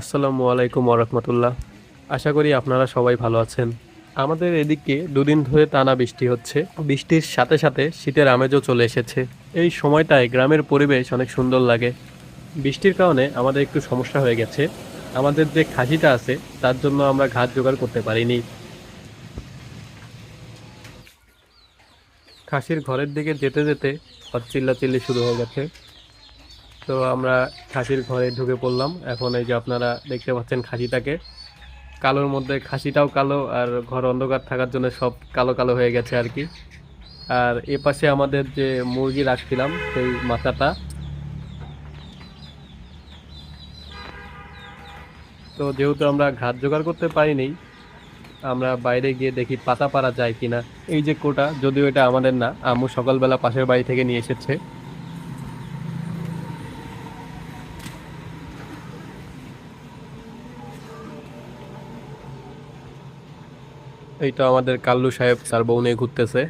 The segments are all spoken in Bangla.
আসসালামু আলাইকুম ওরহমতুল্লাহ আশা করি আপনারা সবাই ভালো আছেন। আমাদের এদিকে দুদিন ধরে টানা বৃষ্টি হচ্ছে। বৃষ্টির সাথে সাথে শীতের আমেজও চলে এসেছে। এই সময়টায় গ্রামের পরিবেশ অনেক সুন্দর লাগে। বৃষ্টির কারণে আমাদের একটু সমস্যা হয়ে গেছে। আমাদের যে খাসিটা আছে, তার জন্য আমরা ঘাস জোগাড় করতে পারিনি। খাসির ঘরের দিকে যেতে যেতে চিল্লাচিল্লি শুরু হয়ে গেছে। তো আমরা খাসির ঘরে ঢুকে পড়লাম। এখন এই যে আপনারা দেখতে পাচ্ছেন খাসিটাকে। কালোর মধ্যে, খাসিটাও কালো আর ঘর অন্ধকার থাকার জন্য সব কালো কালো হয়ে গেছে আর কি। আর এ পাশে আমাদের যে মুরগি রাখছিলাম, সেই মাথাটা। তো যেহেতু আমরা ঘাট জোগাড় করতে পারিনি, আমরা বাইরে গিয়ে দেখি পাতা পাড়া যায় কিনা। এই যে কোটা, যদিও এটা আমাদের না, আম্মু সকালবেলা পাশের বাড়ি থেকে নিয়ে এসেছে। এই তো আমাদের কাল্লু সাহেব তার বউ নিয়ে ঘুরতেছে।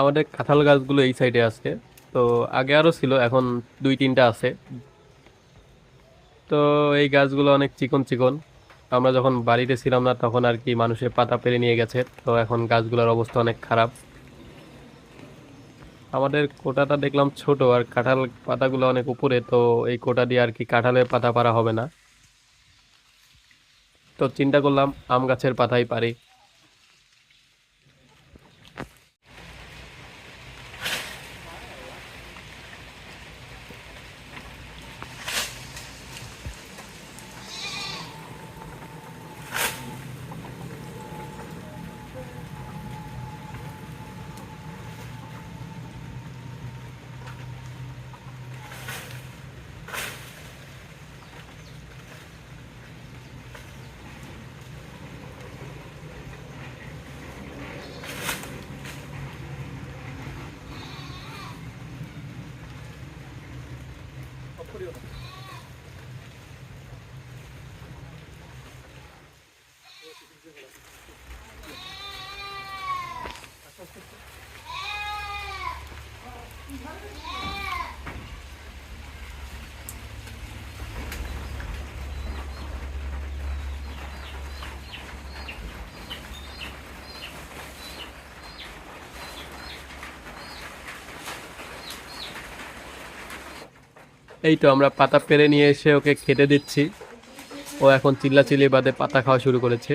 আমাদের কাঁঠাল গাছগুলো এই সাইডে আছে তো আগে আরও ছিল, এখন দুই তিনটা আছে। তো এই গাছগুলো অনেক চিকন চিকন। আমরা যখন বাড়িতে ছিলাম না, তখন আর কি মানুষের পাতা পেরে নিয়ে গেছে। তো এখন গাছগুলোর অবস্থা অনেক খারাপ। আমাদের কোটাটা দেখলাম ছোট আর কাঁঠাল পাতাগুলো অনেক উপরে, তো এই কোটা দিয়ে আর কি কাঁঠালের পাতা পারা হবে না। তো চিন্তা করলাম আম গাছের পাতাই পারি। করিও না এই তো আমরা পাতা পেরে নিয়ে এসে ওকে খেতে দিচ্ছি। ও এখন চিল্লাচিল্লি বাদে পাতা খাওয়া শুরু করেছে।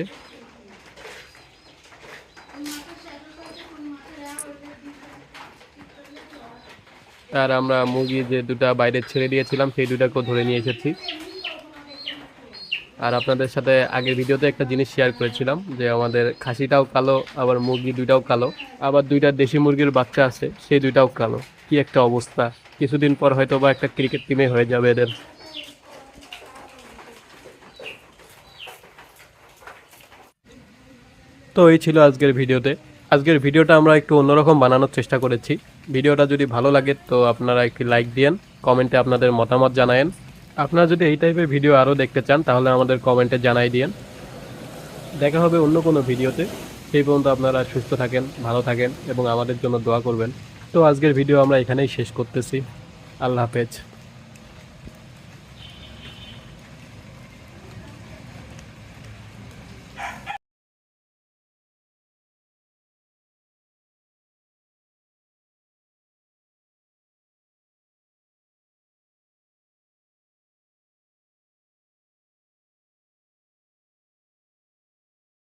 আর আমরা মুরগি যে দুটা বাইরে ছেড়ে দিয়েছিলাম, সেই দুটাকেও ধরে নিয়ে এসেছি। আর আপনাদের সাথে আগের ভিডিওতে একটা জিনিস শেয়ার করেছিলাম, যে আমাদের খাসিটাও কালো, আবার মুরগি দুইটাও কালো। আবার দুইটা দেশি মুরগির বাচ্চা আছে, সেই দুইটাও কালো। কি একটা অবস্থা? কিছুদিন পর হয়তো বা একটা ক্রিকেট টিমে হয়ে যাবে এদের। তো এই ছিল আজকের ভিডিওতে। আজকের ভিডিওটা আমরা একটু অন্যরকম বানানোর চেষ্টা করেছি। ভিডিওটা যদি ভালো লাগে তো আপনারা একটি লাইক দিয়েন, কমেন্টে আপনাদের মতামত জানায়েন। আপনারা যদি এই টাইপের ভিডিও আরও দেখতে চান, তাহলে আমাদের কমেন্টে জানাই দিয়েন। দেখা হবে অন্য কোনো ভিডিওতে। সেই পর্যন্ত আপনারা সুস্থ থাকেন, ভালো থাকেন এবং আমাদের জন্য দোয়া করবেন। তো আজকের ভিডিও আমরা এখানেই শেষ করতেছি। আল্লাহ হাফেজ।